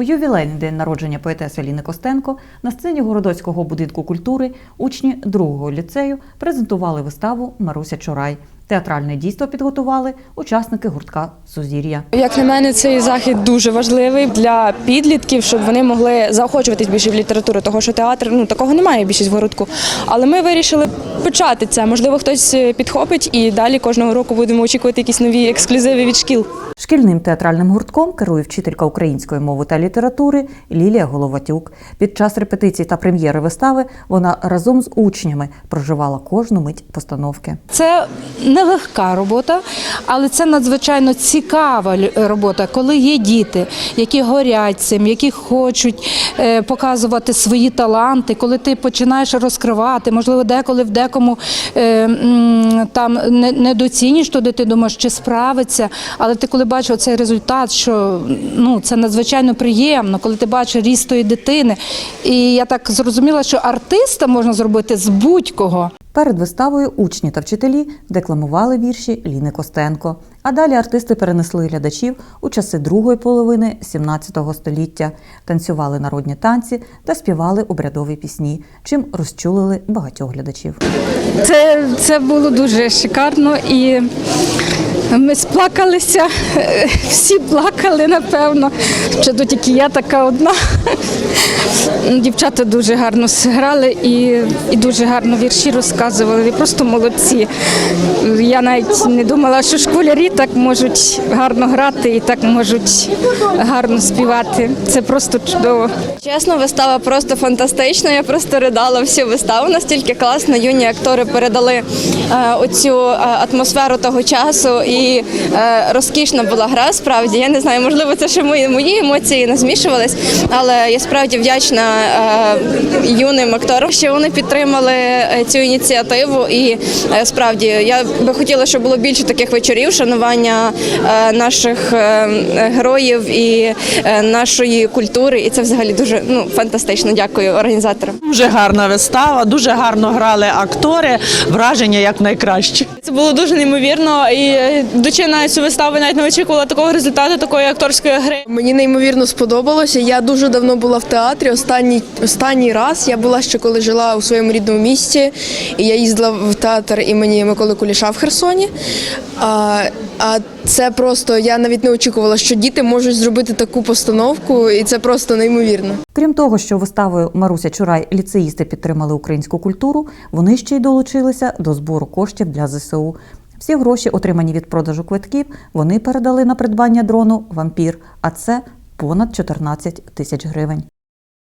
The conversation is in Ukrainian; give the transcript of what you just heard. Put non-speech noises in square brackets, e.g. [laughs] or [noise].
У ювілейний день народження поетеси Ліни Костенко на сцені Городоцького будинку культури учні другого ліцею презентували виставу Маруся Чурай. Театральне дійство підготували учасники гуртка Сузір'я. Як на мене, цей захід дуже важливий для підлітків, щоб вони могли заохочуватись більше в літературу, того що театр ну такого немає більшість в городку. Але ми вирішили почати це. Можливо, хтось е, підхопить і далі кожного року будемо очікувати якісь нові ексклюзиви від шкіл. Шкільним театральним гуртком керує вчителька української мови та літератури Лілія Головатюк. Під час репетицій та прем'єри вистави вона разом з учнями проживала кожну мить постановки. Це нелегка робота, але це надзвичайно цікава робота, коли є діти, які горять цим, які хочуть е, показувати свої таланти, коли ти починаєш розкривати, можливо, деколи в декому е, там не- недоцінюєш туди, ти думаєш, чи справиться, але ти коли бачиш цей результат, що ну це надзвичайно приємно, коли ти бачиш ріст тої дитини. І я так зрозуміла, що артиста можна зробити з будь-кого. Перед виставою учні та вчителі декламували вірші Ліни Костенко. А далі артисти перенесли глядачів у часи другої половини 17 століття, танцювали народні танці та співали обрядові пісні, чим розчулили багатьох глядачів. Це, це було дуже шикарно і ми сплакалися, [laughs] всі плакали, напевно. Чи то тільки я така одна. [laughs] Дівчата дуже гарно зіграли і, і дуже гарно вірші розказували. І просто молодці. Я навіть не думала, що школярі так можуть гарно грати і так можуть гарно співати. Це просто чудово. Чесно, вистава просто фантастична. Я просто ридала всю виставу. Настільки класно юні актори передали е, оцю е, атмосферу того часу, і е, розкішна була гра. Справді я не знаю, можливо, це ще мої, мої емоції не змішувались, але я справді вдячна е, юним акторам, що вони підтримали е, цю ініціативу. І е, справді я би хотіла, щоб було більше таких вечорів шанування е, наших е, героїв і е, нашої культури. І це взагалі дуже ну фантастично. Дякую організаторам. Дуже гарна вистава, дуже гарно грали актори. Враження як найкраще. Це було дуже неймовірно. І йдучи на цю виставу, навіть не очікувала такого результату, такої акторської гри. Мені неймовірно сподобалося. Я дуже давно була в театрі. Останній останній раз я була ще коли жила у своєму рідному місті, і я їздила в театр імені Миколи Куліша в Херсоні. А, а це просто я навіть не очікувала, що діти можуть зробити таку постановку, і це просто неймовірно. Крім того, що виставою Маруся Чурай ліцеїсти підтримали українську культуру, вони ще й долучилися до збору коштів для ЗСУ. Всі гроші, отримані від продажу квитків, вони передали на придбання дрону Вампір, а це понад 14 тисяч гривень.